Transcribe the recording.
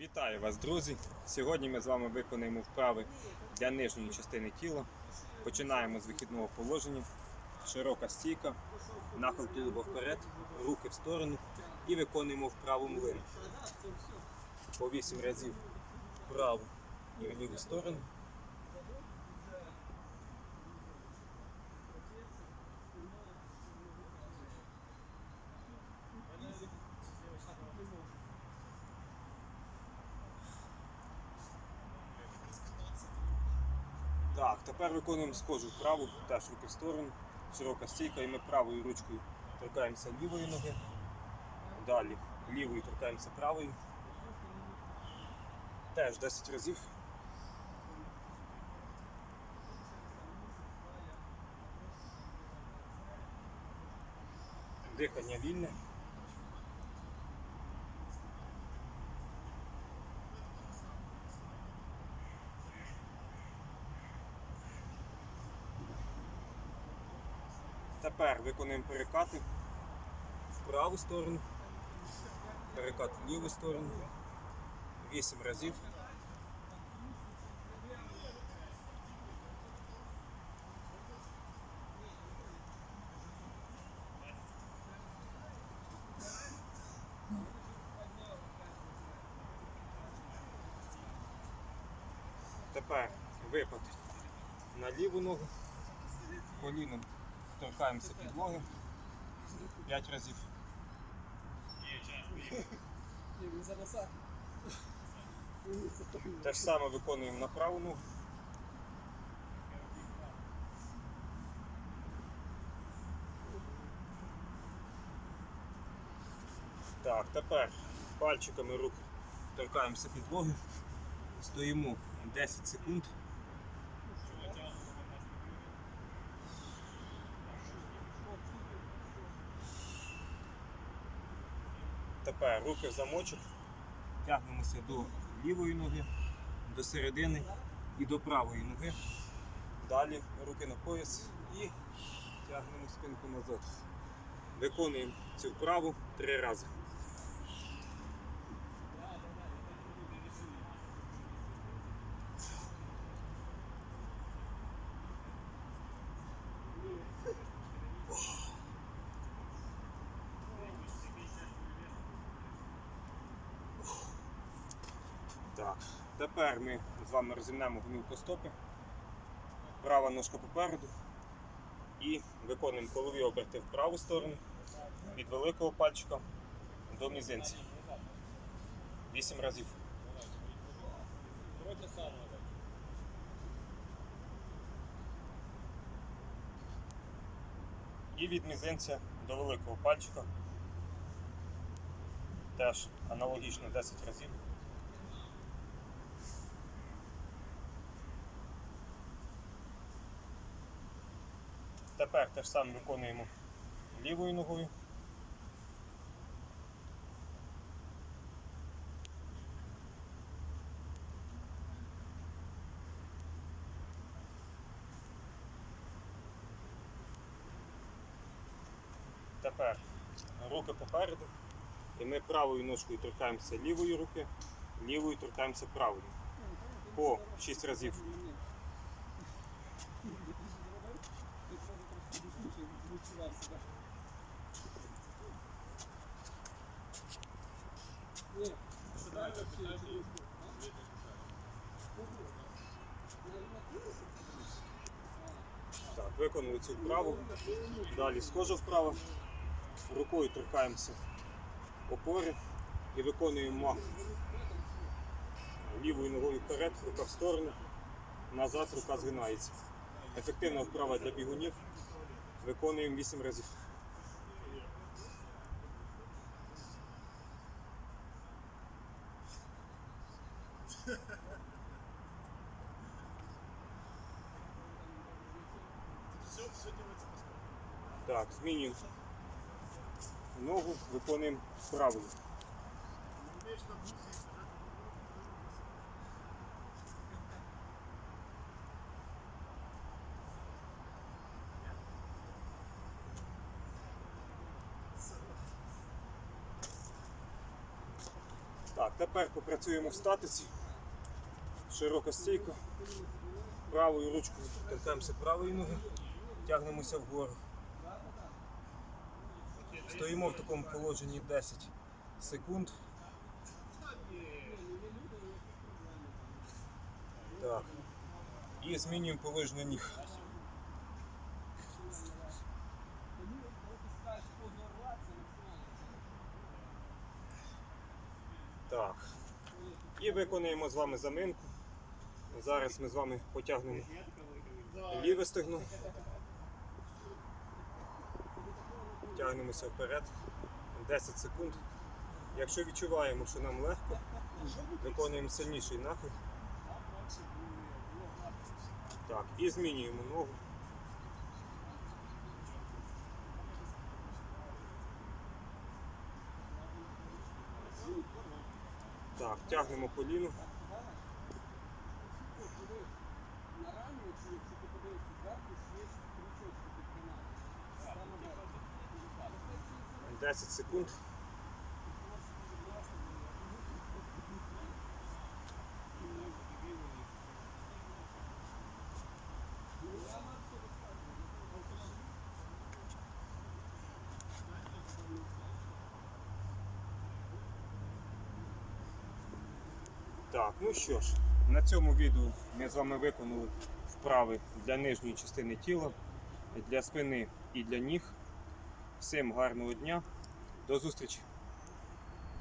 Вітаю вас, друзі! Сьогодні ми з вами виконуємо вправи для нижньої частини тіла. Починаємо з вихідного положення. Широка стійка, нахил тулуба вперед, руки в сторону і виконуємо вправу млину. По 8 разів вправу і в ліву сторону. Так, тепер виконуємо схожу вправу, теж руки в сторону, широка стійка, і ми правою ручкою торкаємося лівої ноги. Далі лівою торкаємося правою. Теж 10 разів. Дихання вільне. Тепер виконуємо перекати в праву сторону, перекат в ліву сторону. 8 разів. Тепер випад на ліву ногу, коліном торкаємося підлоги 5 разів. Те ж саме виконуємо на праву ногу. Так, тепер пальчиками рук торкаємося підлоги, стоїмо 10 секунд. Тепер руки в замочок, тягнемося до лівої ноги, до середини і до правої ноги. Далі руки на пояс і тягнемо спинку назад. Виконуємо цю вправу три рази. Так, тепер ми з вами розімнемо гнів по стопі. Права ножка попереду. І виконуємо колові оберти в праву сторону від великого пальчика до мізинця. Вісім разів. І від мізинця до великого пальчика. Теж аналогічно 10 разів. Тепер те ж саме виконуємо лівою ногою. Тепер руки попереду. І ми правою ножкою торкаємося лівої руки, лівою торкаємося правою. По 6 разів. Так, виконали цю вправу. Далі схожу вправо. Рукою торкаємося опори і виконуємо мах. Лівою ногою вперед, рука в сторону, назад рука згинається. Ефективна вправа для бігунів. Виконуємо 8 разів. Так, змінюємо ногу, виконуємо правою. Так, тепер попрацюємо в статиці. Широка стійка. Правою ручкою торкаємося правої ноги, тягнемося вгору. Стоїмо в такому положенні 10 секунд. Так. І змінюємо положення ніг. Так. І виконуємо з вами заминку. Зараз ми з вами потягнемо ліве стегно. Тягнемося вперед. 10 секунд. Якщо відчуваємо, що нам легко, виконуємо сильніший нахил. Так, і змінюємо ногу. Так, тягнемо коліно. Десять секунд. Так, ну що ж, на цьому відео ми з вами виконали вправи для нижньої частини тіла, для спини і для ніг. Всім гарного дня, до зустрічі!